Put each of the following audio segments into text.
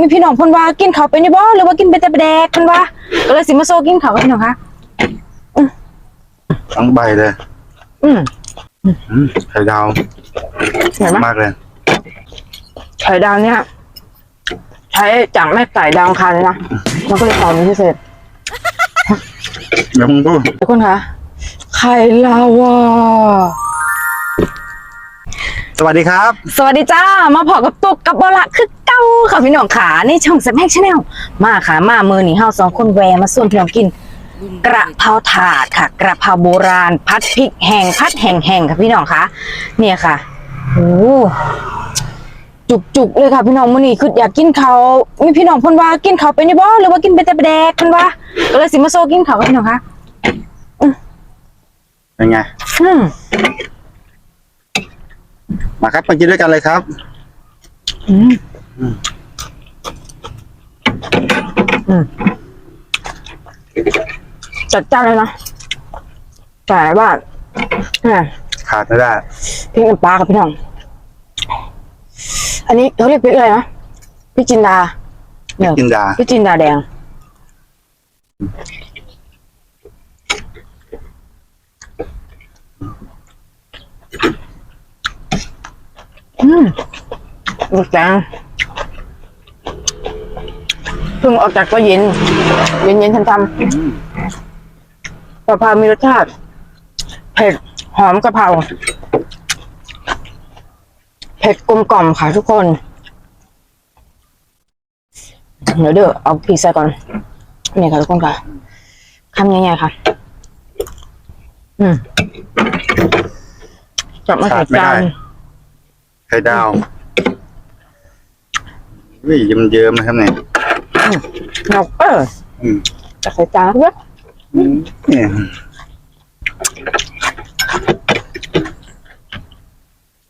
มีพี่น้องเพิ่นว่ากินข้าวเป็นอยู่บ่หรือว่ากินเป็นแต่แดกเพิ่นว่าก็เลยสิมาโซกินข้าวกับพี่น้องคะทั้งใบเลยอืมอืมไข่ดาวเห็นไหม มากเลย ไข่ดาวเนี่ยใช้จากแม่ไก่ดาวอังคารเลยนะมันก็เลยหอมเป็นพิเศษเดี๋ยวมึงพูดทุกคนคะไข่ลาวา สวัสดีครับ สวัสดีจ้า มาพอกับตุกกับบอละคือเก้าค่ะพี่น้องขาในช่องแซมแฮกชาแนลมาค่ะมามือหนีเฮาสองคนแวะมาส่วนพี่น้องกิน กระเพราถาดค่ะ กระเพราโบราณ พัดพริกแห้งพัดแห้งๆค่ะพี่น้องคะเนี่ยค่ะโอ้จุกๆเลยค่ะพี่น้องมื้อนี้คืออยากกินเขาวมีพี่น้องเพิ่นว่ากินเขาวเป็นอยู่บ่หรือว่ากินเป็นแต่แดกเพิ่นว่าก็เลยสิมาโซกินเขาวกับพี่น้องคะเป็นไงอืม มาครับมากินด้วยกันเลยครับอืมอืมจัดจ้านเลยนะแต่ว่าเนี่ยขาดไม่ได้พริกน้ำปลากับพี่น้อง อันนี้เขาเรียกพริกอะไรนะพริกจินดาเนี่ยกินดา พริกจินดาแดง อืมรสแกงเพิ่งออกจากตู้เย็น เย็นเย็นๆทำกะเพรามีรสชาติ เผ็ด หอมกะเพราเผ็ดกลมกล่อมค่ะทุกคน เดี๋ยวเด้อเอาพริกใส่ก่อน นี่ค่ะทุกคนค่ะคำใหญ่ๆค่ะ อืมจับมาใส่จาน ข่ดาววิ่ยมเยิ้มๆนะครับเนี่ยนกเอออืมจับใส่จานเพื่อเนี่ย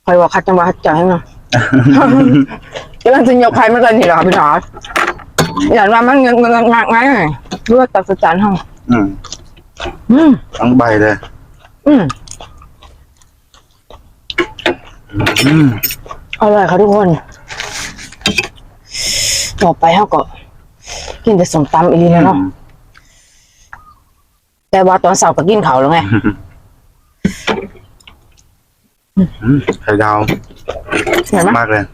คอยว่าคัดจังหวะคัดใจให้มากำลังจะยกใครมาเลยนี่เหรอพี่หนออย่างว่ามันเงินเงินงากไงเลือดตัดใส่จานห้องอืม อืมทั้งใบเลย อืม อืมอร่อยค่ะทุกคน ต่อไปเขาก็กินแต่สมตำอีกแล้วเนาะแต่ว่าตอนเสาร์ก็กินเขาวแล้วไงอืมไข่ดาวเห็นไหมมากเลย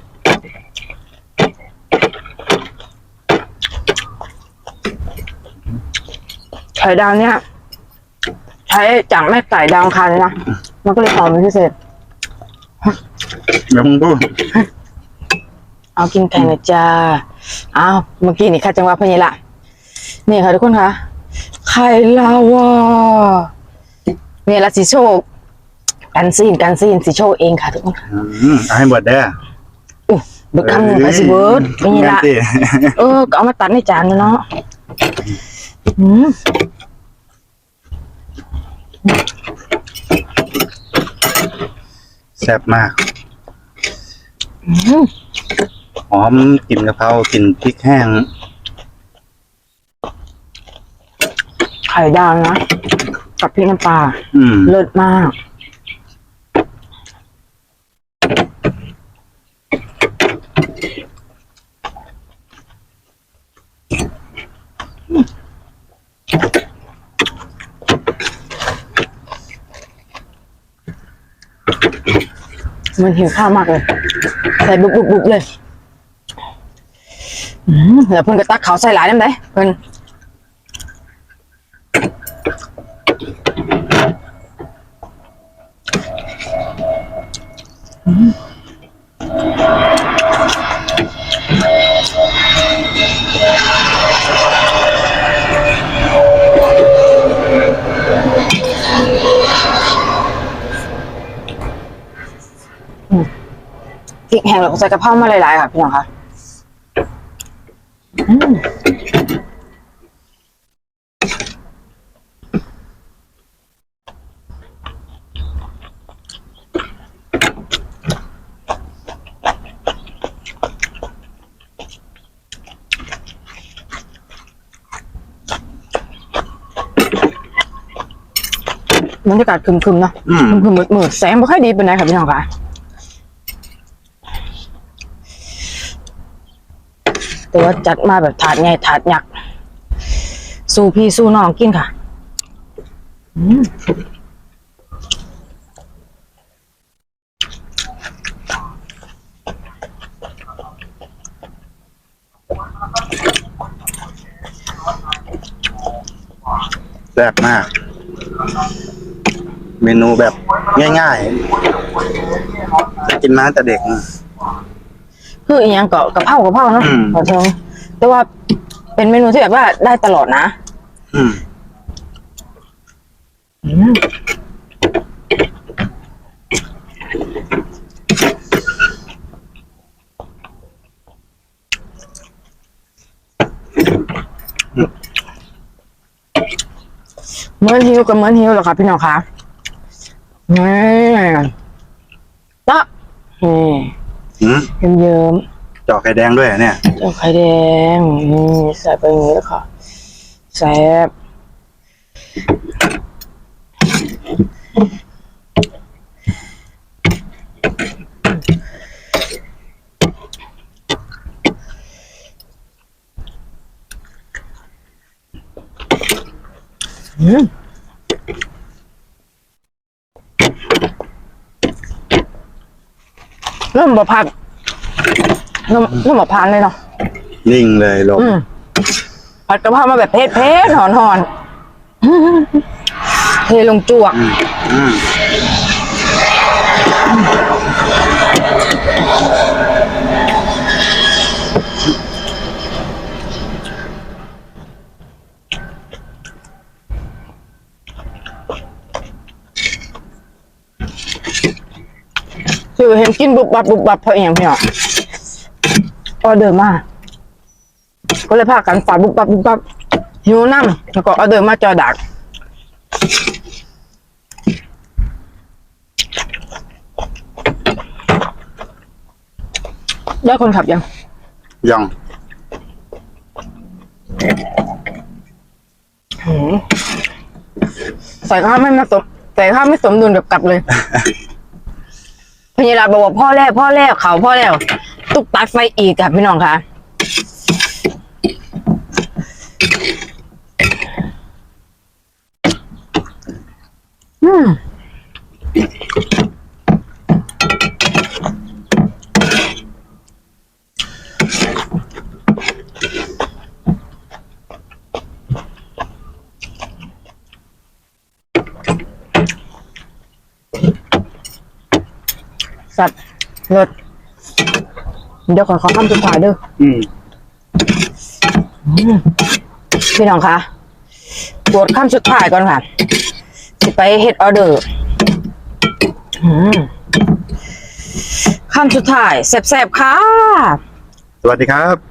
ไข่ดาวเนี่ย ใช้จากแม่ไก่ดาวอังคารเลยนะ มันก็เลยหอมเป็นพิเศษ เดี๋ยวมึงพูดเอากินไก่นะจ้าอ้าวเมื่อกี้นี่ค่ะจังหวะพญละนี่ค่ะทุกคนคะไข่ลาวาเนี่ยละสิโชค กันซีนกันซีนสิโชคเองค่ะทุกคนค่ะอืมเอาให้หมดเด้ออุ๊ยเบิกคำหนึ่งค่ะสิเบิร์ดพญละงั้นสิเออก็เอามาตัดในจานนะเนาะอืม แซ่บมากอืมหอมกลิ่นกะเพรากลิ่นพริกแห้ง ไข่ดาวนะ กับพริกน้ำปลาอืม เลิศมาก มันหิวข้าวมากเลย ใส่บุบบุบบุบเลยอืมแล้วเพิ่นก็ตักเขาวใส่หลายน้ำได้เพิ่น พริกแห้งแล้วก็ใส่กระเพรามาหลายๆค่ะพี่น้องคะอืมบรรยากาศครึมๆเนาะอืม ครึมๆมืดๆแสงไม่ค่อยดีเป็นไรค่ะพี่น้องค่ะ แต่ว่าจัดมาแบบถาดใหญ่ถาดยักษ์สู้พี่สู้น้องกินค่ะแซ่บมาก เมนูแบบง่ายๆกินมาตั้งแต่เด็ก คืออีกอย่างก็กะเพรากะเพราเนาะอืม ขอเชิงแต่ว่าเป็นเมนูที่แบบว่าได้ตลอดนะอืมอืมเหมือนฮิวกับเหมือนฮิวเหรอคะพี่น้องคะนี่ตะนี่ อืมเยิ้มเจาะไข่แดงด้วยเหรอเนี่ย ๆเจ้าไข่แดงนี่ใส่ไปอย่างนี้แล้วค่ะแซ่บอืม เริ่มบะพัดเริ่มเริ่มบะพานเลยเนาะนิ่งเลยลงอืมผัดกะเพรามาแบบเผ็ดเผ็ดหอนหอนอื้อเทลงจวก อืม อืมคือเห็นกินบุบบับบุบบับเพราะอย่างพี่เนาะออเดอร์มาก็เลยพากันฝาดบุบบับบุบบับหิวน้ำแล้วก็ออเดอร์มาจอดักได้คนขับยัง ยังหืมใส่ข้าวไม่มาสมใส่ข้าวไม่สมดุลกับกลับเลย พญาลาบอกว่าพ่อแล้วพ่อแล้วเขาพ่อแล้ว ตุกตัดไฟอีกค่ะพี่น้องค่ะอืม สัตว์รถเดี๋ยวขอขอคำสุดท้ายเด้ออืมพี่น้องคะกดคำสุดท้ายก่อนค่ะ สิไปเฮ็ดออเดอร์อืมคำสุดท้ายแซ่บๆค่ะ สวัสดีครับ